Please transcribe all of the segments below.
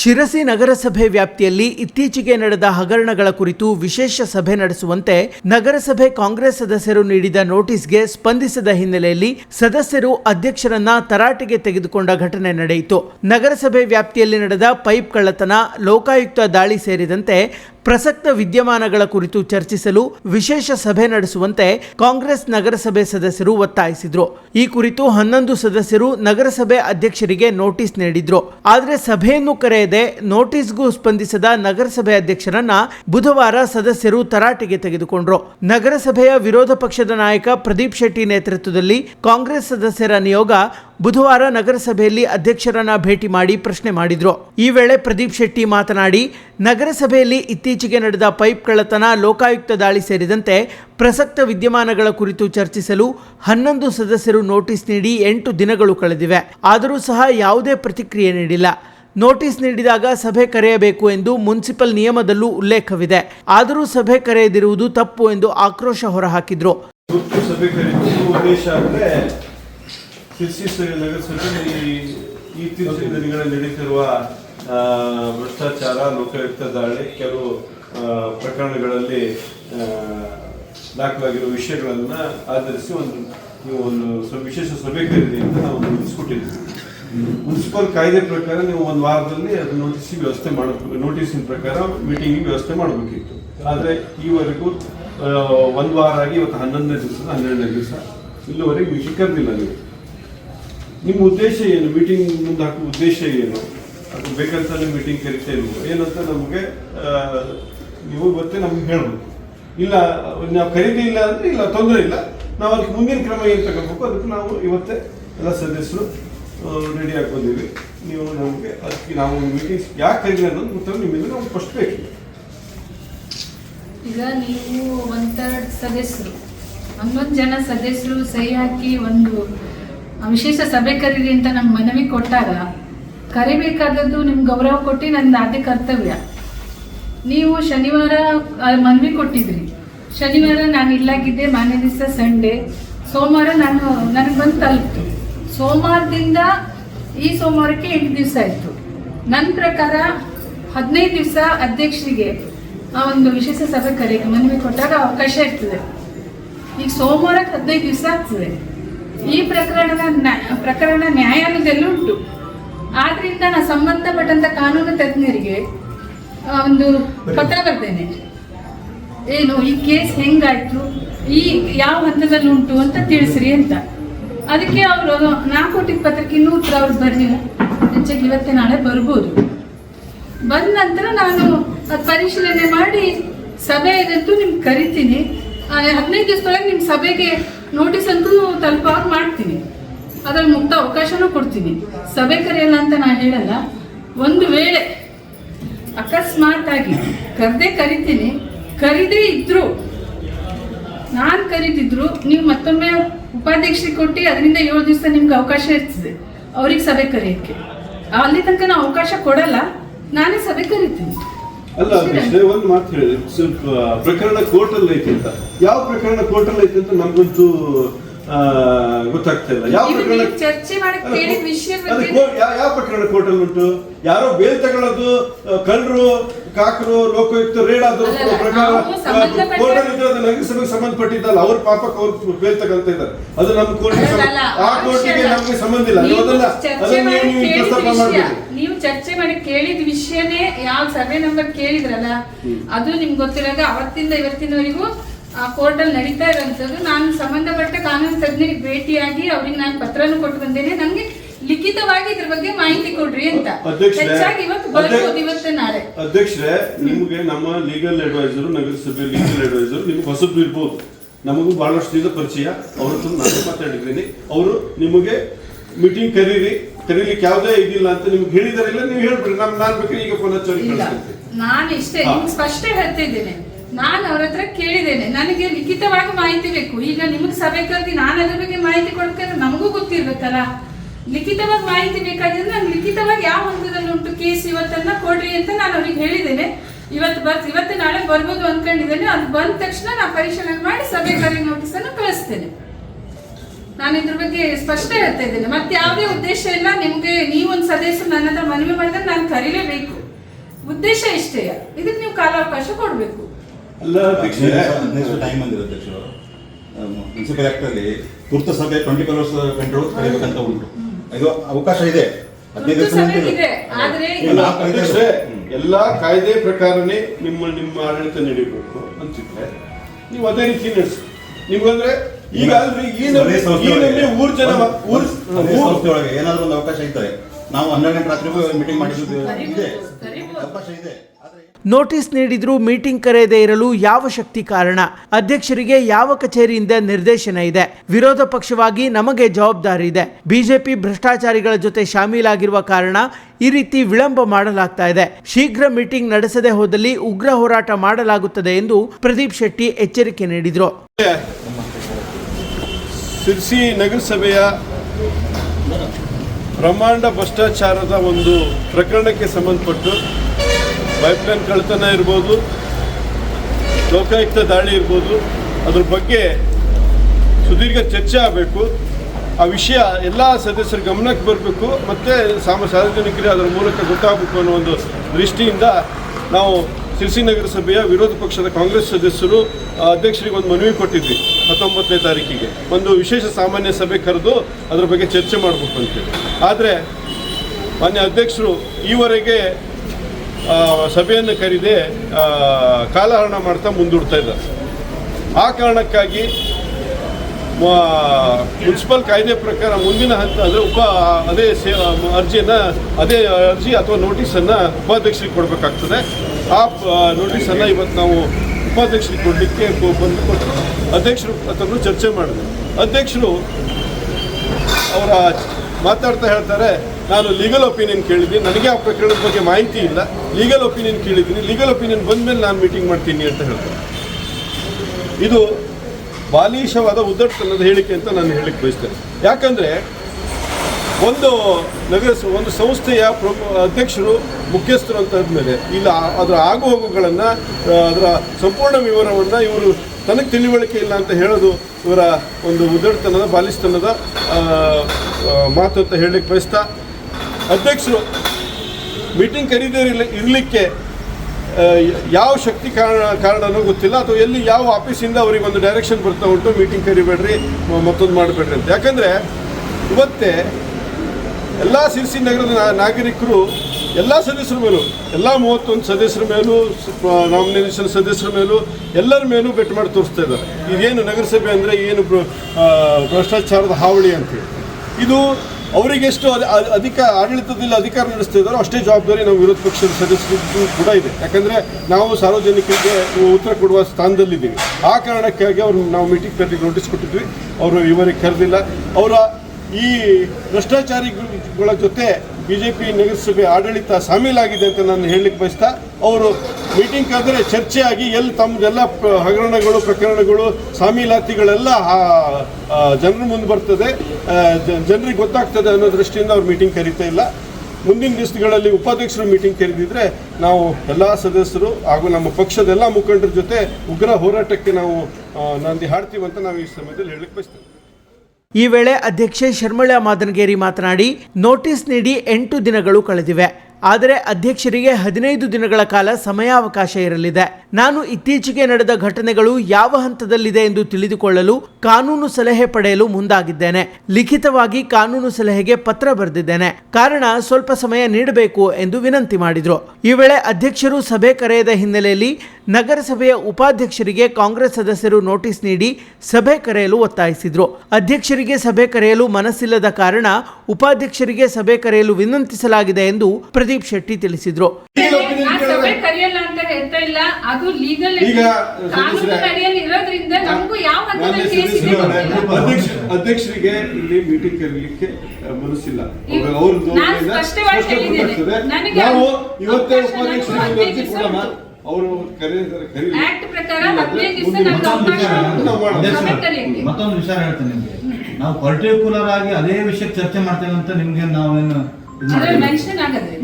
ಶಿರಸಿ ನಗರಸಭೆ ವ್ಯಾಪ್ತಿಯಲ್ಲಿ ಇತ್ತೀಚೆಗೆ ನಡೆದ ಹಗರಣಗಳ ಕುರಿತು ವಿಶೇಷ ಸಭೆ ನಡೆಸುವಂತೆ ನಗರಸಭೆ ಕಾಂಗ್ರೆಸ್ ಸದಸ್ಯರು ನೀಡಿದ ನೋಟಿಸ್ಗೆ ಸ್ಪಂದಿಸದ ಹಿನ್ನೆಲೆಯಲ್ಲಿ ಸದಸ್ಯರು ಅಧ್ಯಕ್ಷರನ್ನ ತರಾಟೆಗೆ ತೆಗೆದುಕೊಂಡ ಘಟನೆ ನಡೆಯಿತು. ನಗರಸಭೆ ವ್ಯಾಪ್ತಿಯಲ್ಲಿ ನಡೆದ ಪೈಪ್ ಕಳ್ಳತನ, ಲೋಕಾಯುಕ್ತ ದಾಳಿ ಸೇರಿದಂತೆ ಪ್ರಸಕ್ತ ವಿದ್ಯಮಾನಗಳ ಕುರಿತು ಚರ್ಚಿಸಲು ವಿಶೇಷ ಸಭೆ ನಡೆಸುವಂತೆ ಕಾಂಗ್ರೆಸ್ ನಗರಸಭೆ ಸದಸ್ಯರು ಒತ್ತಾಯಿಸಿದ್ರು. ಈ ಕುರಿತು ಹನ್ನೊಂದು ಸದಸ್ಯರು ನಗರಸಭೆ ಅಧ್ಯಕ್ಷರಿಗೆ ನೋಟಿಸ್ ನೀಡಿದ್ರು. ಆದರೆ ಸಭೆಯನ್ನು ಕರೆಯದೆ ನೋಟಿಸ್ಗೂ ಸ್ಪಂದಿಸದ ನಗರಸಭೆ ಅಧ್ಯಕ್ಷರನ್ನ ಬುಧವಾರ ಸದಸ್ಯರು ತರಾಟೆಗೆ ತೆಗೆದುಕೊಂಡ್ರು. ನಗರಸಭೆಯ ವಿರೋಧ ಪಕ್ಷದ ನಾಯಕ ಪ್ರದೀಪ್ ಶೆಟ್ಟಿ ನೇತೃತ್ವದಲ್ಲಿ ಕಾಂಗ್ರೆಸ್ ಸದಸ್ಯರ ನಿಯೋಗ ಬುಧವಾರ ನಗರಸಭೆಯಲ್ಲಿ ಅಧ್ಯಕ್ಷರನ್ನ ಭೇಟಿ ಮಾಡಿ ಪ್ರಶ್ನೆ ಮಾಡಿದ್ರು. ಈ ವೇಳೆ ಪ್ರದೀಪ್ ಶೆಟ್ಟಿ ಮಾತನಾಡಿ, ನಗರಸಭೆಯಲ್ಲಿ ಇತ್ತೀಚೆಗೆ ನಡೆದ ಪೈಪ್ ಕಳ್ಳತನ, ಲೋಕಾಯುಕ್ತ ದಾಳಿ ಸೇರಿದಂತೆ ಪ್ರಸಕ್ತ ವಿದ್ಯಮಾನಗಳ ಕುರಿತು ಚರ್ಚಿಸಲು ಹನ್ನೊಂದು ಸದಸ್ಯರು ನೋಟಿಸ್ ನೀಡಿ ಎಂಟು ದಿನಗಳು ಕಳೆದಿವೆ. ಆದರೂ ಸಹ ಯಾವುದೇ ಪ್ರತಿಕ್ರಿಯೆ ನೀಡಿಲ್ಲ. ನೋಟಿಸ್ ನೀಡಿದಾಗ ಸಭೆ ಕರೆಯಬೇಕು ಎಂದು ಮುನ್ಸಿಪಲ್ ನಿಯಮದಲ್ಲೂ ಉಲ್ಲೇಖವಿದೆ. ಆದರೂ ಸಭೆ ಕರೆಯದಿರುವುದು ತಪ್ಪು ಎಂದು ಆಕ್ರೋಶ ಹೊರಹಾಕಿದ್ರು. ತುರ್ತು ಸಭೆ ಕರೆಯುವ ಉದ್ದೇಶ ಅಂದ್ರೆ ಶಿರ್ಸಿ ಸ- ನಗರಸಭೆ ಈ ಇತ್ತೀಚಿನ ದಿನಗಳಲ್ಲಿ ನಡೀತಿರುವ ಭ್ರಷ್ಟಾಚಾರ, ಲೋಕಾಯುಕ್ತ ದಾಳಿ, ಕೆಲವು ಪ್ರಕರಣಗಳಲ್ಲಿ ದಾಖಲಾಗಿರುವ ವಿಷಯಗಳನ್ನ ಆಧರಿಸಿ ಒಂದು, ನೀವು ಒಂದು ವಿಶೇಷ ಸಭೆ ಕರೀರಿ ಅಂತ ನಾವು ನೋಟಿಸ್ ಕೊಟ್ಟಿದ್ವಿ ಮುನ್ಸಿಪಲ್ ಕಾಯ್ದೆ ಪ್ರಕಾರ ನೀವು ಒಂದು ವಾರದಲ್ಲಿ ಅದು ನೋಟಿಸ್ ವ್ಯವಸ್ಥೆ ಮಾಡಬೇಕು, ನೋಟಿಸಿನ ಪ್ರಕಾರ ಮೀಟಿಂಗ್ ವ್ಯವಸ್ಥೆ ಮಾಡಬೇಕಿತ್ತು. ಆದರೆ ಈವರೆಗೂ ಒಂದು ವಾರ ಆಗಿ ಇವತ್ತು ಹನ್ನೊಂದನೇ ದಿವಸ, ಹನ್ನೆರಡನೇ ದಿವಸ ಇಲ್ಲಿವರೆಗೆ ಕರೆದಿಲ್ಲ ನೀವು. ನಿಮ್ಮ ಉದ್ದೇಶ ಏನು? ಮೀಟಿಂಗ್ ಮುಂದೆ ಹಾಕುವ ಉದ್ದೇಶ ಏನು? ಅದು ಬೇಕಂತಾನೆ ಮೀಟಿಂಗ್ ಕರಿತಾ ಇಲ್ವೋ ಏನಂತ ನಮಗೆ ನೀವು ಗೊತ್ತೇ ನಮ್ಗೆ ಹೇಳ್ಬೋದು. ಇಲ್ಲ, ನಾವು ಕರೀತಿಲ್ಲ ಅಂದ್ರೆ ಇಲ್ಲ, ತೊಂದರೆ ಇಲ್ಲ. ನಾವು ಅದಕ್ಕೆ ಮುಂದಿನ ಕ್ರಮ ಏನು ತಗೋಬೇಕು? ಅದಕ್ಕೆ ನಾವು ಇವತ್ತೇ ಎಲ್ಲ ಸದಸ್ಯರು ರೆಡಿ ಆಗಿ ನೀವು ನಮಗೆ ಅದಕ್ಕೆ ನಾವು ಮೀಟಿಂಗ್ಸ್ ಯಾಕೆ ಕರೀಲಿ ಅನ್ನೋದು ಉತ್ತರ ನಿಮ್ಮಿಂದ ನಾವು ಫಸ್ಟ್ ಬೇಕು. ಈಗ ನೀವು ಒನ್ ಥರ್ಡ್ ಸದಸ್ಯರು. ಹನ್ನೊಂದು ಜನ ಸದಸ್ಯರು ಸಹಿ ಹಾಕಿ ಒಂದು ವಿಶೇಷ ಸಭೆ ಕರೀರಿ ಅಂತ ನಮ್ಗೆ ಮನವಿ ಕೊಟ್ಟಾಗ, ಕರಿಬೇಕಾದದ್ದು ನಿಮ್ಗೆ ಗೌರವ ಕೊಟ್ಟು ನನ್ನ ಆದ್ಯ ಕರ್ತವ್ಯ. ನೀವು ಶನಿವಾರ ಮನವಿ ಕೊಟ್ಟಿದ್ರಿ. ಶನಿವಾರ ನಾನು ಇಲ್ಲಾಗಿದ್ದೆ, ಮಾನ್ಯ ದಿವಸ ಸಂಡೇ. ಸೋಮವಾರ ನಾನು, ನನಗೆ ಬಂದು ತಲುಪ್ತು. ಸೋಮವಾರದಿಂದ ಈ ಸೋಮವಾರಕ್ಕೆ ಎಂಟು ದಿವಸ ಆಯಿತು. ನನ್ನ ಪ್ರಕಾರ ಹದಿನೈದು ದಿವಸ ಅಧ್ಯಕ್ಷರಿಗೆ ಆ ಒಂದು ವಿಶೇಷ ಸಭೆ ಕರೆಯಕ್ಕೆ ಮನವಿ ಕೊಟ್ಟಾಗ ಅವಕಾಶ ಇರ್ತದೆ. ಈಗ ಸೋಮವಾರಕ್ಕೆ ಹದಿನೈದು ದಿವಸ ಆಗ್ತದೆ. ಈ ಪ್ರಕರಣದ ಪ್ರಕರಣ ನ್ಯಾಯಾಲಯದಲ್ಲಿ ಉಂಟು. ಆದ್ರಿಂದ ನಾನು ಸಂಬಂಧಪಟ್ಟಂತ ಕಾನೂನು ತಜ್ಞರಿಗೆ ಒಂದು ಪತ್ರ ಬರ್ತೇನೆ ಏನು, ಈ ಕೇಸ್ ಹೆಂಗಾಯ್ತು, ಈ ಯಾವ ಹಂತದಲ್ಲಿ ಉಂಟು ಅಂತ ತಿಳಿಸ್ರಿ ಅಂತ. ಅದಕ್ಕೆ ಅವರು ನಾ ಕೊಟ್ಟಿದ್ದ ಪತ್ರಕ್ಕೆ ಇನ್ನೂ ಉತ್ತರ ಅವ್ರು ಬರಲಿಲ್ಲ. ಹೆಚ್ಚಾಗಿ ಇವತ್ತೇ ನಾಳೆ ಬರ್ಬೋದು. ಬಂದ ನಂತರ ನಾನು ಅದು ಪರಿಶೀಲನೆ ಮಾಡಿ ಸಭೆ ಇದಂತೂ ನಿಮ್ಗೆ ಕರಿತೀನಿ. ಹದಿನೈದು ದಿವಸದೊಳಗೆ ನಿಮ್ಮ ಸಭೆಗೆ ನೋಟಿಸ್ ಅಂತೂ ತಲುಪುವಾಗ ಮಾಡ್ತೀನಿ. ಅದ್ರಲ್ಲಿ ಮುಕ್ತ ಅವಕಾಶನೂ ಕೊಡ್ತೀನಿ. ಸಭೆ ಕರೆಯಲ್ಲ ಅಂತ ನಾನು ಹೇಳಲ್ಲ. ಒಂದು ವೇಳೆ ಅಕಸ್ಮಾತ್ ಆಗಿ ಕರೆದೇ ಕರಿತೀನಿ, ಕರೀದೇ ಇದ್ರು, ನಾನು ಕರೀತಿದ್ರು ನೀವು ಮತ್ತೊಮ್ಮೆ ಉಪಾಧ್ಯಕ್ಷರಿಗೆ ಕೊಟ್ಟು ಅದರಿಂದ ಏಳು ದಿವಸ ನಿಮ್ಗೆ ಅವಕಾಶ ಇರ್ತದೆ. ಅವ್ರಿಗೆ ಸಭೆ ಕರೆಯೋಕ್ಕೆ. ಅಲ್ಲಿ ತನಕ ನಾವು ಅವಕಾಶ ಕೊಡಲ್ಲ. ನಾನೇ ಸಭೆ ಕರಿತೀನಿ. ಅಲ್ಲ ಅಧ್ಯಕ್ಷರೇ ಒಂದು ಮಾತು ಹೇಳಿ. ಸ್ವಲ್ಪ ಪ್ರಕರಣ ಕೋರ್ಟಲ್ಲಿ ಐತಿ ಅಂತ. ಯಾವ ಪ್ರಕರಣ ಕೋರ್ಟಲ್ಲಿ ಐತಿ ಅಂತ ನಮ್ಗಂತೂ ಗೊತ್ತಾಗ್ತಾ ಇಲ್ಲ. ಯಾವ ಪ್ರಕರಣ ಚರ್ಚೆ ಅಲ್ಲ, ಯಾವ ಪ್ರಕರಣ ಕೋರ್ಟಲ್ಲಿ ಉಂಟು? ಯಾರೋ ಬೇಲ್ ತಗೊಳ್ಳೋದು ಕಳ್ಳರು ಕಾಕರು ಲೋಕಾಯುಕ್ತ ರೇಡ್ ಆದ್ರು ಪ್ರಕಾರ ನಾವು ಸಂಬಂಧಪಟ್ಟ- ಇದ್ರೆ ನಗರಸಭೆಗೆ ಸಂಬಂಧಪಟ್ಟಿದ್ದಲ್ಲ. ಅವ್ರ ಪಾಪಕ್ಕೆ ಅವ್ರು ಬೇಲ್ ತಗೊಂತ ಇದ್ದಾರೆ ಅದು ನಮ್ಮ ಕೋರ್ಟ್ ಆ ಕೋರ್ಟ್ಗೆ ನಮಗೆ ಸಂಬಂಧ ಇಲ್ಲ. ನೀವು ಅದನ್ನ ಚರ್ಚೆ ಅದನ್ನ ಮಾಡಿ ನೀವು ಪ್ರಸ್ತಾಪ ಮಾಡಬೇಕು ನೀವು ಚರ್ಚೆ ಮಾಡಿ ಕೇಳಿದ ವಿಷಯನೇ ಯಾವ ಸಭೆ ನಂಬರ್ ಕೇಳಿದ್ರಲ್ಲ ಅದು ನಿಮ್ಗೆ ಗೊತ್ತಿರೋದು ಅವತ್ತಿಂದ ಇವತ್ತಿನವರೆಗೂ ಆ ಕೋರ್ಟ್ ಅಲ್ಲಿ ನಡೀತಾ ಇರೋಂಥದ್ದು ನಾನು ಸಂಬಂಧಪಟ್ಟ ಕಾನೂನು ತಜ್ಞರಿಗೆ ಭೇಟಿಯಾಗಿ ಅವ್ರಿಗೆ ನಾನು ಪತ್ರನೂ ಕೊಟ್ಟು ಬಂದೇನೆ. ನಮ್ಗೆ ಲಿಖಿತವಾಗಿ ಇದ್ರ ಬಗ್ಗೆ ಮಾಹಿತಿ ಕೊಡ್ರಿ ಅಂತ. ಹೆಚ್ಚಾಗಿ ಇವತ್ತು ಬರ್ಬೋದು ಇವತ್ತು ನಾಳೆ. ಅಧ್ಯಕ್ಷರೇ ನಿಮಗೆ ನಮ್ಮ ಲೀಗಲ್ ಅಡ್ವೈಸರ್ ನಗರಸಭೆ ಲೀಗಲ್ ಅಡ್ವೈಸರ್ ನಿಮ್ಗೆ ಹೊಸಬ್ರು ಇರ್ಬೋದು. ನಮಗೂ ಬಹಳಷ್ಟು ದಿನ ಪರಿಚಯ. ಅವ್ರ ಹತ್ರ ನಾನು ಮಾತಾಡಿದ್ದೀನಿ. ಅವರು ನಿಮಗೆ ಮೀಟಿಂಗ್ ಕರೀರಿ. ಕರೀಲಿಕ್ಕೆ ಯಾವುದೇ ಇದಿಲ್ಲ ಅಂತ ನಿಮ್ಗೆ ಹೇಳಿದರಲ್ಲ ನೀವು ಹೇಳ್ಬಿಡ್ರಿ. ನಮ್ ನಾನು ಬೇಕಾದ್ರೆ ಈಗ ಫೋನ್ ಹಚ್ಚಿ ಇಲ್ಲ. ಕಳಿಸ್ತೀನಿ. ನಾನು ಇಷ್ಟೇ ಸ್ಪಷ್ಟ ಹೇಳ್ತಿದ್ದೇನೆ. ನಾನು ಅವ್ರ ಹತ್ರ ಕೇಳಿದ್ದೇನೆ. ನನಗೆ ಲಿಖಿತವಾಗಿ ಮಾಹಿತಿ ಬೇಕು. ಈಗ ನಿಮಗೆ ಸಭೆ ಕರೆದಿ ನಾನು ಅದ್ರ ಬಗ್ಗೆ ಮಾಹಿತಿ ಕೊಡ್ಬೇಕಾದ್ರೆ ನಮಗೂ ಗೊತ್ತಿರ್ಬೇಕಲ್ಲ. ಲಿಖಿತವಾಗಿ ಮಾಹಿತಿ ಬೇಕಾಗಿದ್ರೆ ನಾನು ಲಿಖಿತವಾಗಿ ಯಾವ ಹಂತದಲ್ಲಿ ಉಂಟು ಕೇಸ್ ಇವತ್ತನ್ನ ಕೊಡ್ರಿ ಅಂತ ನಾನು ಅವ್ರಿಗೆ ಹೇಳಿದ್ದೇನೆ. ಇವತ್ತು ಬರ್, ಇವತ್ತು ನಾಳೆ ಬರ್ಬೋದು ಅನ್ಕೊಂಡಿದ್ದೇನೆ. ಅದು ಬಂದ ತಕ್ಷಣ ನಾನು ಪರಿಶೀಲನೆ ಮಾಡಿ ಸಭೆ ಕರೆ ನೋಟಿಸ್ ಅನ್ನು ಕಳಿಸ್ತೇನೆ. ನಾನು ಇದ್ರ ಬಗ್ಗೆ ಸ್ಪಷ್ಟ ಹೇಳ್ತಾ ಇದ್ದೇನೆ. ಮತ್ತೆ ಯಾವುದೇ ಉದ್ದೇಶ ಇಲ್ಲ. ನಿಮಗೆ ನೀವೊಂದು ಸದಸ್ಯ ನನ್ನ ಹತ್ರ ಮನವಿ ಮಾಡಿದ್ರೆ ನಾನು ಕರೀಲೇಬೇಕು. ಉದ್ದೇಶ ಇಷ್ಟೇ. ಇದಕ್ಕೆ ನೀವು ಕಾಲಾವಕಾಶ ಕೊಡ್ಬೇಕು. ಅಲ್ಲ ಹದಿನೈದು ಟೈಮ್ ಬಂದಿರುತ್ತೆ ಅಧ್ಯಕ್ಷರು. ಮುನ್ಸಿಪಲ್ ಆಕ್ಟ್ ಅಲ್ಲಿ ತುರ್ತು ಸಭೆ ಟ್ವೆಂಟಿ ಫೋರ್ ಅವರ್ಸ್ ಕಂಟ್ರೋಲ್ ಕರಿಬೇಕಂತ ಉಂಟು. ಇದು ಅವಕಾಶ ಇದೆ. ಹದಿನೈದು ದಿವಸ ಎಲ್ಲ ಕಾಯ್ದೆ ಪ್ರಕಾರನೇ ನಿಮ್ಮ ನಿಮ್ಮ ಆಡಳಿತ ನಡೀಬೇಕು ಅಂತಿದ್ರೆ ನೀವು ಅದೇ ರೀತಿ ನಡೆಸಿ. ನಿಮ್ಗಂದ್ರೆ ಈಗ ಅಲ್ರಿ ಈ ಅದೇ ನಮ್ಗೆ- ಸಂಸ್ಥೆ ಈ ಊರ್ ಜನ ಊರ್ ಸಂಸ್ಥೆಯೊಳಗೆ ಏನಾದ್ರು ಒಂದು ಅವಕಾಶ ಇದ್ದಾರೆ ನಾವು ಹನ್ನೆರಡು ಗಂಟೆ ರಾತ್ರಿಗೂ ಮೀಟಿಂಗ್ ಮಾಡಿಸಿದ್ದೇವೆ ಇದೆ. ಅವಕಾಶ ಇದೆ. ನೋಟಿಸ್ ನೀಡಿದ್ರೂ ಮೀಟಿಂಗ್ ಕರೆಯದೇ ಇರಲು ಯಾವ ಶಕ್ತಿ ಕಾರಣ? ಅಧ್ಯಕ್ಷರಿಗೆ ಯಾವ ಕಚೇರಿಯಿಂದ ನಿರ್ದೇಶನ ಇದೆ? ವಿರೋಧ ಪಕ್ಷವಾಗಿ ನಮಗೆ ಜವಾಬ್ದಾರಿ ಇದೆ. ಬಿಜೆಪಿ ಭ್ರಷ್ಟಾಚಾರಿಗಳ ಜೊತೆ ಶಾಮೀಲಾಗಿರುವ ಕಾರಣ ಈ ರೀತಿ ವಿಳಂಬ ಮಾಡಲಾಗ್ತಾ ಇದೆ. ಶೀಘ್ರ ಮೀಟಿಂಗ್ ನಡೆಸದೆ ಹೋದಲ್ಲಿ ಉಗ್ರ ಹೋರಾಟ ಮಾಡಲಾಗುತ್ತದೆ ಎಂದು ಪ್ರದೀಪ್ ಶೆಟ್ಟಿ ಎಚ್ಚರಿಕೆ ನೀಡಿದರು. ಸಿರ್ಸಿ ನಗರಸಭೆಯ ಬ್ರಹ್ಮಾಂಡ ಭ್ರಷ್ಟಾಚಾರದ ಒಂದು ಪ್ರಕರಣಕ್ಕೆ ಸಂಬಂಧಪಟ್ಟು ಪೈಪ್ಲೈನ್ ಕಳ್ತನ ಇರ್ಬೋದು, ಲೋಕಾಯುಕ್ತ ದಾಳಿ ಇರ್ಬೋದು, ಅದ್ರ ಬಗ್ಗೆ ಸುದೀರ್ಘ ಚರ್ಚೆ ಆಗಬೇಕು. ಆ ವಿಷಯ ಎಲ್ಲ ಸದಸ್ಯರ ಗಮನಕ್ಕೆ ಬರಬೇಕು, ಮತ್ತು ಸಾಮ, ಸಾರ್ವಜನಿಕರಿಗೆ ಅದರ ಮೂಲಕ ಗೊತ್ತಾಗಬೇಕು ಅನ್ನೋ ಒಂದು ದೃಷ್ಟಿಯಿಂದ ನಾವು ಸಿರ್ಸಿ ನಗರಸಭೆಯ ವಿರೋಧ ಪಕ್ಷದ ಕಾಂಗ್ರೆಸ್ ಸದಸ್ಯರು ಅಧ್ಯಕ್ಷರಿಗೆ ಒಂದು ಮನವಿ ಕೊಟ್ಟಿದ್ವಿ ಹತ್ತೊಂಬತ್ತನೇ ತಾರೀಕಿಗೆ. ಒಂದು ವಿಶೇಷ ಸಾಮಾನ್ಯ ಸಭೆ ಕರೆದು ಅದರ ಬಗ್ಗೆ ಚರ್ಚೆ ಮಾಡಬೇಕು ಅಂತೇಳಿ. ಆದರೆ ಮಾನ್ಯ ಅಧ್ಯಕ್ಷರು ಈವರೆಗೆ ಸಭೆಯನ್ನು ಕರೆದೆ ಕಾಲಹರಣ ಮಾಡ್ತಾ ಮುಂದೂಡ್ತಾ ಇದ್ದಾರೆ. ಆ ಕಾರಣಕ್ಕಾಗಿ ಮುನ್ಸಿಪಲ್ ಕಾಯ್ದೆ ಪ್ರಕಾರ ಮುಂದಿನ ಹಂತ, ಅಂದರೆ ಉಪ, ಅದೇ ಸೇ, ಅರ್ಜಿಯನ್ನು, ಅದೇ ಅರ್ಜಿ ಅಥವಾ ನೋಟಿಸನ್ನು ಉಪಾಧ್ಯಕ್ಷರಿಗೆ ಕೊಡಬೇಕಾಗ್ತದೆ. ಆ ನೋಟಿಸನ್ನು ಇವತ್ತು ನಾವು ಉಪಾಧ್ಯಕ್ಷರಿಗೆ ಕೊಡಲಿಕ್ಕೆ ಬಂದು ಕೊಟ್ಟು ಅಧ್ಯಕ್ಷರು ಅಥವಾ ಚರ್ಚೆ ಮಾಡಿದೆ ಅಧ್ಯಕ್ಷರು ಅವರ ಮಾತಾಡ್ತಾ ಹೇಳ್ತಾರೆ ನಾನು ಲೀಗಲ್ ಒಪಿನಿಯನ್ ಕೇಳಿದ್ದೀನಿ. ನನಗೆ ಆ ಪ್ರಕರಣದ ಬಗ್ಗೆ ಮಾಹಿತಿ ಇಲ್ಲ. ಲೀಗಲ್ ಒಪಿನಿಯನ್ ಕೇಳಿದ್ದೀನಿ. ಲೀಗಲ್ ಒಪಿನಿಯನ್ ಬಂದ ಮೇಲೆ ನಾನು ಮೀಟಿಂಗ್ ಮಾಡ್ತೀನಿ ಅಂತ ಹೇಳ್ತಾರೆ ಇದು ಬಾಲಿಶವಾದ ಉದ್ದಟ್ಟನದ ಹೇಳಿಕೆ ಅಂತ ನಾನು ಹೇಳಿಕ್ಕೆ ಬಯಸ್ತೇನೆ. ಯಾಕಂದರೆ ಒಂದು ನಗರ ಒಂದು ಸಂಸ್ಥೆಯ ಅಧ್ಯಕ್ಷರು, ಮುಖ್ಯಸ್ಥರು ಅಂತ ಆದಮೇಲೆ ಇಲ್ಲ, ಅದರ ಅದರ ಆಗುಹೋಗುಗಳನ್ನು ಅದರ ಸಂಪೂರ್ಣ ವಿವರವನ್ನು ಇವರು ತನಗೆ ತಿಳುವಳಿಕೆ ಇಲ್ಲ ಅಂತ ಹೇಳೋದು ಇವರ ಒಂದು ಉದ್ದಟತನದ ಬಾಲಿಸ್ತನದ ಮಾತು ಅಂತ ಹೇಳಲಿಕ್ಕೆ ಬಯಸ್ತಾ ಅಧ್ಯಕ್ಷರು ಮೀಟಿಂಗ್ ಕರೀದೇ ಇರಲಿ ಇರಲಿಕ್ಕೆ ಯಾವ ಶಕ್ತಿ ಕಾರಣ ಕಾರಣನೂ ಗೊತ್ತಿಲ್ಲ. ಅಥವಾ ಎಲ್ಲಿ ಯಾವ ಆಫೀಸಿಂದ ಅವ್ರಿಗೆ ಒಂದು ಡೈರೆಕ್ಷನ್ ಬರ್ತಾ ಉಂಟು, ಮೀಟಿಂಗ್ ಕರಿಬೇಡ್ರಿ ಮತ್ತೊಂದು ಮಾಡಬೇಡ್ರಿ ಅಂತ. ಯಾಕಂದರೆ ಇವತ್ತೇ ಎಲ್ಲ ಸಿರಿಸಿ ನಗರದ ನಾಗರಿಕರು, ಎಲ್ಲ ಸದಸ್ಯರ ಮೇಲೂ, ಎಲ್ಲ ಮೂವತ್ತೊಂದು ಸದಸ್ಯರ ಮೇಲೂ ನಾಮಿನೇಷನ್ ಸದಸ್ಯರ ಮೇಲೂ, ಎಲ್ಲರ ಮೇಲೂ ಬೆಟ್ಟು ಮಾಡಿ ತೋರಿಸ್ತಾ ಇದ್ದಾರೆ. ಇದೇನು ನಗರಸಭೆ ಅಂದರೆ ಏನು ಭ್ರ- ಭ್ರಷ್ಟಾಚಾರದ ಹಾವಳಿ ಅಂತೇಳಿ ಇದು ಅವರಿಗೆ ಎಷ್ಟು ಅಧ- ಅಧ- ಅಧಿಕ ಆಡಳಿತದಲ್ಲಿ ಅಧಿಕಾರ ನಡೆಸ್ತಾ ಇದ್ದಾರೋ ಅಷ್ಟೇ ಜವಾಬ್ದಾರಿ ನಾವು ವಿರೋಧ ಪಕ್ಷದ ಸದಸ್ಯರಿಗೂ ಕೂಡ ಇದೆ. ಯಾಕಂದರೆ ನಾವು ಸಾರ್ವಜನಿಕರಿಗೆ ಉತ್ತರ ಕೊಡುವ ಸ್ಥಾನದಲ್ಲಿದ್ದೀವಿ. ಆ ಕಾರಣಕ್ಕಾಗಿ ಅವರು ನಾವು ಮೀಟಿಂಗ್ ಕರೆದಿಗೆ ನೋಟಿಸ್ ಕೊಟ್ಟಿದ್ವಿ. ಅವರು ಇವರಿಗೆ ಕರೆದಿಲ್ಲ. ಅವರ ಈ ಭ್ರಷ್ಟಾಚಾರಿಗಳ ಜೊತೆ ಬಿ ಜೆ ಪಿ ನಗರಸಭೆ ಆಡಳಿತ ಸಾಮೀಲಾಗಿದೆ ಅಂತ ನಾನು ಹೇಳಲಿಕ್ಕೆ ಬಯಸ್ತಾ ಅವರು ಮೀಟಿಂಗ್ ಕರೆದರೆ ಚರ್ಚೆಯಾಗಿ ಎಲ್ಲಿ ತಮ್ಮದೆಲ್ಲ ಹಗರಣಗಳು, ಪ್ರಕರಣಗಳು, ಸಾಮೀಲಾತಿಗಳೆಲ್ಲ ಜನರ ಮುಂದೆ ಬರ್ತದೆ. ಜನರಿಗೆ ಗೊತ್ತಾಗ್ತದೆ ಅನ್ನೋ ದೃಷ್ಟಿಯಿಂದ ಅವ್ರು ಮೀಟಿಂಗ್ ಕರೀತಾ ಇಲ್ಲ. ಮುಂದಿನ ದಿವಸಗಳಲ್ಲಿ ಉಪಾಧ್ಯಕ್ಷರು ಮೀಟಿಂಗ್ ಕರೆದಿದ್ರೆ ನಾವು ಎಲ್ಲ ಸದಸ್ಯರು ಹಾಗೂ ನಮ್ಮ ಪಕ್ಷದ ಎಲ್ಲ ಮುಖಂಡರ ಜೊತೆ ಉಗ್ರ ಹೋರಾಟಕ್ಕೆ ನಾವು ನಂದಿ ಹಾಡ್ತೀವಿ ಅಂತ ನಾವು ಈ ಸಮಯದಲ್ಲಿ ಹೇಳಲಿಕ್ಕೆ ಬಯಸ್ತೇವೆ. ಈ ವೇಳೆ ಅಧ್ಯಕ್ಷೆ ಶರ್ಮಳ ಮಾದನಗೇರಿ ಮಾತನಾಡಿ, ನೋಟಿಸ್ ನೀಡಿ ಎಂಟು ದಿನಗಳು ಕಳೆದಿವೆ. ಆದರೆ ಅಧ್ಯಕ್ಷರಿಗೆ ಹದಿನೈದು ದಿನಗಳ ಕಾಲ ಸಮಯಾವಕಾಶ ಇರಲಿದೆ. ನಾನು ಇತ್ತೀಚೆಗೆ ನಡೆದ ಘಟನೆಗಳು ಯಾವ ಹಂತದಲ್ಲಿದೆ ಎಂದು ತಿಳಿದುಕೊಳ್ಳಲು ಕಾನೂನು ಸಲಹೆ ಪಡೆಯಲು ಮುಂದಾಗಿದ್ದೇನೆ. ಲಿಖಿತವಾಗಿ ಕಾನೂನು ಸಲಹೆಗೆ ಪತ್ರ ಬರೆದಿದ್ದೇನೆ. ಕಾರಣ ಸ್ವಲ್ಪ ಸಮಯ ನೀಡಬೇಕು ಎಂದು ವಿನಂತಿ ಮಾಡಿದರು. ಈ ವೇಳೆ ಅಧ್ಯಕ್ಷರು ಸಭೆ ಕರೆಯದ ಹಿನ್ನೆಲೆಯಲ್ಲಿ ನಗರಸಭೆಯ ಉಪಾಧ್ಯಕ್ಷರಿಗೆ ಕಾಂಗ್ರೆಸ್ ಸದಸ್ಯರು ನೋಟಿಸ್ ನೀಡಿ ಸಭೆ ಕರೆಯಲು ಒತ್ತಾಯಿಸಿದರು. ಅಧ್ಯಕ್ಷರಿಗೆ ಸಭೆ ಕರೆಯಲು ಮನಸ್ಸಿಲ್ಲದ ಕಾರಣ ಉಪಾಧ್ಯಕ್ಷರಿಗೆ ಸಭೆ ಕರೆಯಲು ವಿನಂತಿಸಲಾಗಿದೆ ಎಂದು ಪ್ರದೀಪ್ ಶೆಟ್ಟಿ ತಿಳಿಸಿದ್ರು. ಆ ಸಭೆ ಕರೆಯಲ್ಲ ಅಂತ ಹೇಳ್ತಾ ಇಲ್ಲ ಅದು ಲೀಗಲ್ ಈಗ ಕಾನೂನು ಸದಸ್ಯರೇ, ಅಡಿಯಲ್ಲಿ ಇರೋದ್ರಿಂದ ನಮಗೂ ಯಾವ ಮಾನ್ಯ ಹಂತದಲ್ಲಿ ಕೇಸ್ ಇದೆ ಸದಸ್ಯರೇ, ಗೊತ್ತಿಲ್ಲ. ಅಧ್ಯಕ್ಷ ಅಧ್ಯಕ್ಷರಿಗೆ ಇಲ್ಲಿ ಮೀಟಿಂಗ್ ಕರೀಲಿಕ್ಕೆ ಮನಸ್ಸಿಲ್ಲ. ಅವ್ರದ್ದು ನಾವು ಇವತ್ತೇ ಉಪಾಧ್ಯಕ್ಷರಿಗೆ ಅವರು. ಮತ್ತೊಂದು ವಿಷಯ ಹೇಳ್ತೇನೆ. ನಿಮ್ಗೆ. ನಾವು ಪರ್ಟಿಕ್ಯುಲರ್ ಆಗಿ ಅದೇ ವಿಷಯಕ್ಕೆ ಚರ್ಚೆ ಮಾಡ್ತೇವೆ ಅಂತ ನಿಮ್ಗೆ ನಾವೇನು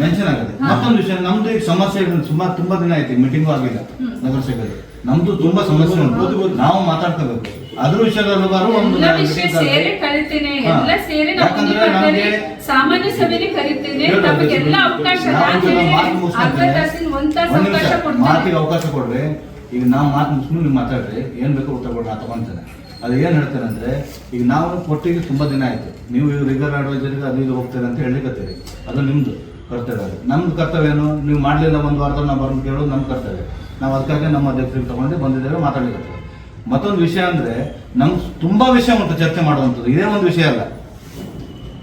ಮೆನ್ಷನ್ ಆಗದೆ. ಮತ್ತೊಂದು ವಿಷಯ ನಮ್ದು ಈಗ ಸಮಸ್ಯೆ ಇದೆ ಸುಮಾರು ತುಂಬಾ ದಿನ ಆಯ್ತು ಮೀಟಿಂಗು ಆಗಿಲ್ಲ ನಗರಸಭೆ ನಮ್ದು ತುಂಬಾ ಸಮಸ್ಯೆ ಉಂಟು. ನಾವು ಮಾತಾಡ್ಕೋಬೇಕು. ಅದ್ರ ವಿಷಯದಲ್ಲೂ ಬಾರು ಒಂದು ಎಲ್ಲ ವಿಷಯ ಸೇರಿ ಕರಿತೇನೆ ಎಲ್ಲ ನಮ್ಗೆ ಸಾಮಾನ್ಯ ಸಭೆಗೆ ಕರಿತೇನೆ ನಮಗೆಲ್ಲ ಅವಕಾಶ ಅರ್ಧ ತಾಸಿನ ಒಂದ್ ತಾಸು ಮಾತಿಗೆ ಅವಕಾಶ ಕೊಡ್ರಿ. ಈಗ ನಾವು ಮಾತು ಮುಗಿಸ್ಕೊಂಡು ನೀವು ಮಾತಾಡ್ರಿ. ಏನ್ ಬೇಕು ಉತ್ತರ ಕೊಡ್ರಿ ನಾ ತಗೊಂತೇನೆ. ಅದು ಏನ್ ಹೇಳ್ತಾರೆ ಅಂದ್ರೆ ಈಗ ನಾವು ಕೊಟ್ಟಿಗೆ ತುಂಬಾ ದಿನ ಆಯ್ತು. ನೀವು ಈಗ ರಿಗರ್ ಅಡ್ವೈಸರಿಗೆ ಅದು ಇದು ಹೋಗ್ತೀರಿ ಅಂತ ಹೇಳಿಕತ್ತೀರಿ. ಅದು ನಿಮ್ದು ಕರ್ತವ್ಯ ಅದು. ನಮ್ದು ಕರ್ತವ್ಯ ಏನು? ನೀವು ಮಾಡ್ಲಿಲ್ಲ ಒಂದು ವಾರದಲ್ಲಿ ನಾವು ಬರ್ಬೇಕು ಕೇಳೋದು ನಮ್ಮ ಕರ್ತವ್ಯ. ನಾವು ಅದಕ್ಕಾಗಿ ನಮ್ಮ ಅಧ್ಯಕ್ಷರಿಗೆ ತಗೊಂಡು ಬಂದಿದ್ದೇವೆ ಮಾತಾಡ್ಲಿಕ್ಕೆ ಮತ್ತೊಂದು ವಿಷಯ ಅಂದ್ರೆ ನಮ್ಗೆ ತುಂಬಾ ವಿಷಯ ಉಂಟು ಚರ್ಚೆ ಮಾಡುವಂಥದ್ದು. ಇದೇ ಒಂದು ವಿಷಯ ಅಲ್ಲ.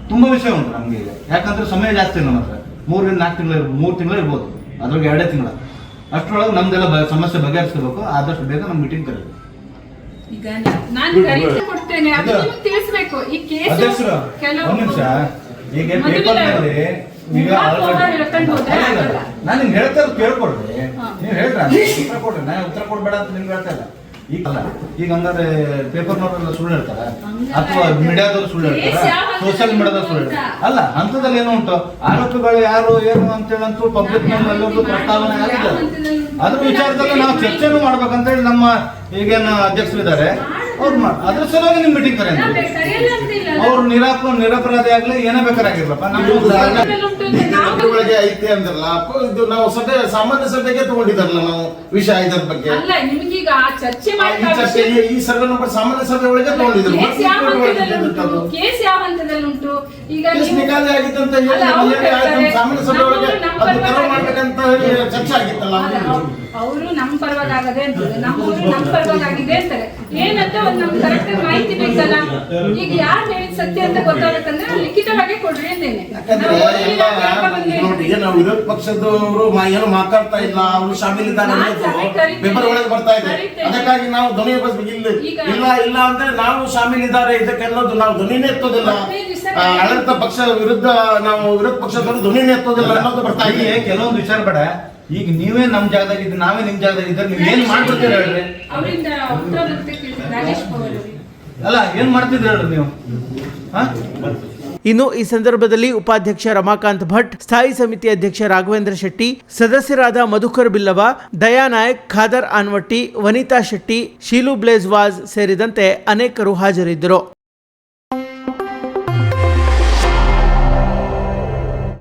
ತುಂಬಾ ವಿಷಯ ಉಂಟು ನಮ್ಗೆ ಈಗ. ಯಾಕಂದ್ರೆ ಸಮಯ ಜಾಸ್ತಿ ಇಲ್ಲ ನಮ್ಮ ಹತ್ರ ಮೂರರಿಂದ ನಾಲ್ಕು ತಿಂಗಳು ಇರ್ಬೋದು ಮೂರು ತಿಂಗಳು ಇರ್ಬೋದು. ಅದ್ರೊಳಗೆ ಎರಡೇ ತಿಂಗಳ. ಅಷ್ಟರೊಳಗೆ ನಮ್ದೆಲ್ಲ ಬ- ಸಮಸ್ಯೆ ಬಗೆಹರಿಸಬೇಕು ಆದಷ್ಟು ಬೇಗ ನಮ್ಮ ಮೀಟಿಂಗ್ ಕರೀಬೇಕು ಈಗ ನಾನು ಕರಿತೆ ಕೊಡ್ತೇನೆ. ಅದು ಇದು- ನಿಮ್ಗೆ ತಿಳಿಸ್ಬೇಕು. ಈ ಕೇಸ್ ಅಧ್ಯಕ್ಷರು ಒಂದ್ ನಿಮಿಷ. ಈಗ ಪೇಪರ್ನಲ್ಲಿ ಈಗ. ನಾನು ನಿಮ್ಗೆ ಹೇಳ್ತಾ ಇರೋದು ಕೇಳ್ಕೊಡ್ರಿ. ನೀವು ಹೇಳ್ರಿ ಉತ್ತರ ಕೊಡ್ರಿ. ನಾನು ಉತ್ತರ ಕೊಡ್ಬೇಡ ಅಂತ ನಿಮ್ಗೆ ಹೇಳ್ತಾ ಇಲ್ಲ. ಈಗ ಅಲ್ಲ ಈಗ ಹಂಗಾದ್ರೆ ಪೇಪರ್ನವರೆಲ್ಲ ಸುಳ್ಳು ಹೇಳ್ತಾರೆ. ಅಥವಾ ಮೀಡಿಯಾದವ್ರು ಸುಳ್ಳು ಹೇಳ್ತಾರೆ? ಸೋಷಿಯಲ್ ಮೀಡಿಯಾದವ್ರು ಸುಳ್ಳು ಹೇಳ್ತಾರೆ. ಅಲ್ಲ ಹಂತದಲ್ಲಿ ಏನೋ ಉಂಟು? ಆರೋಪಿಗಳು ಯಾರು ಏನು ಅಂತೇಳಂತೂ ಪಬ್ಲಿಕ್ ನಲ್ಲೊಂದು ಪ್ರಸ್ತಾವನೆ ಆಗಿದೆ. ಅದ್ರ ವಿಚಾರದಲ್ಲಿ ನಾವು ನಾವು ಚರ್ಚೆನೂ ಮಾಡ್ಬೇಕಂತ ಹೇಳಿ ನಮ್ಮ ಈಗೇನು ಅಧ್ಯಕ್ಷರು ಇದ್ದಾರೆ ಅವ್ರು ಮಾಡಿ. ಅದ್ರ ಸಲುವಾಗಿ ನಿಮ್ ಮೀಟಿಂಗ್ ಕರೆ ಅವ್ರು ನಿರಾಪ ನಿರಪರಾಧಿ ಆಗ್ಲಿ ಏನೇ ಬೇಕಾರಾಗಿರ್ಲಪ್ಪ. ನಾವು ಐತೆ ಅಂದ್ರಲ್ಲ ಇದು ನಾವು ಸಭೆ ಸಾಮಾನ್ಯ ಸಭೆಗೆ ತಗೊಂಡಿದ್ದಾರಲ್ಲ ನಾವು ವಿಷಯ ಇದರ ಬಗ್ಗೆ. ಚರ್ಚೆ ಈ ನಂಬರ್ ಸಾಮಾನ್ಯ ಸಭೆ ಒಳಗೆ ತಗೊಂಡಿದ್ರು. ಕೇಸ್ ಯಾವ ಹಂತದಲ್ಲಿ ಉಂಟು ಈಗ ಆಗಿತ್ತಂತ ಹೇಳಿ ಅವ್ರು ಹೇಳಿ ಆಯ್ತು, ಹೇಳ್ತಾರೆ, ಸಾಮಾನ್ಯ ಸಭೆ ಒಳಗೆ ಅದು ತೆರವು ಮಾಡ್ಬೇಕಂತ ಹೇಳಿ ಚರ್ಚೆ ಆಗಿತ್ತಲ್ಲ ಅವರು ನಮ್ಮ ಪರವಾಗದೆ ಆಗದೆ ಅಂತಾರೆ. ನಮ್ಮವರು ನಮ್ಮ ಪರವಾಗಿ ಆಗಿದೆ ಅಂತಾರೆ. ಏನಂತ ಒಂದು ನಮ್ಗೆ ಕರೆಕ್ಟ್ ಮಾಹಿತಿ ಬೇಕಲ್ಲ? ಈಗ ಯಾರು ಹೇಳಿದ ಸತ್ಯ ಅಂತ ಗೊತ್ತಾಗತ್ತಂದ್ರೆ ಲಿಖಿತವಾಗಿ ಕೊಡ್ರಿ ನಾವು ಏನು ವಿರೋಧ ಪಕ್ಷದವರು ಏನು ಮಾತಾಡ್ತಾ ಇಲ್ಲ ಅವರು ಶಾಮೀಲಿದ್ದಾರೆ ಪೇಪರ್ ಒಳಗೆ ಬರ್ತಾ ಇದೆ. ಅದಕ್ಕಾಗಿ ನಾವು ಧ್ವನಿ ಎಬ್ಬಿಸ್ಬೇಕು. ಇಲ್ಲಿ ಇಲ್ಲ ಇಲ್ಲ ಅಂದ್ರೆ ನಾವು ಶಾಮೀಲಿದ್ದಾರೆ ಇದಕ್ಕೆ ಅನ್ನೋದು ನಾವು ಧ್ವನಿನೇ ಎತ್ತೋದಿಲ್ಲ. ದಿವಸ ಪಕ್ಷ ವಿರುದ್ಧ ನಾವು ವಿರೋಧ ಪಕ್ಷದವರು ಧ್ವನಿನೇ ಎತ್ತೋದಿಲ್ಲ ಅನ್ನೋದು ಬರ್ತಾ ಇದೆ ಈಗ ಕೆಲವೊಂದು ವಿಚಾರ ಬೇಡ. ಈಗ ನೀವೇ ನಮ್ ಜಾಗದಲ್ಲಿ ಇದ್ರೆ ನಾವೇ ನಿಮ್ ಜಾಗದಲ್ಲಿ ಇದ್ರೆ ನೀವ್ ಏನ್ ಮಾಡ್ಬಿಡ್ತೀರ ಹೇಳ್ರಿ? ಅವರಿಂದ ಉತ್ತರ ಬರುತ್ತೆ ಕೇಳಿ ರಾಜೇಶ್ ಪವರ್ ಅವರಿಗೆ ಅಲ್ಲ ಏನ್ ಮಾಡ್ತಿದ್ರಿ ಹೇಳ್ರಿ ನೀವು? ಹಾ? ಇನ್ನು ಈ ಸಂದರ್ಭದಲ್ಲಿ ಉಪಾಧ್ಯಕ್ಷ ರಮಾಕಾಂತ್ ಭಟ್ ಸ್ಥಾಯಿ ಸಮಿತಿ ಅಧ್ಯಕ್ಷ ರಾಘವೇಂದ್ರ ಶೆಟ್ಟಿ ಸದಸ್ಯರಾದ ಮಧುಕರ್ ಬಿಲ್ಲವ ದಯಾ ನಾಯಕ್ ಖಾದರ್ ಆನ್ವಟ್ಟಿ ವನಿತಾ ಶೆಟ್ಟಿ ಶೀಲು ಬ್ಲೇಜ್ವಾಜ್ ಸೇರಿದಂತೆ ಅನೇಕರು ಹಾಜರಿದ್ದರು.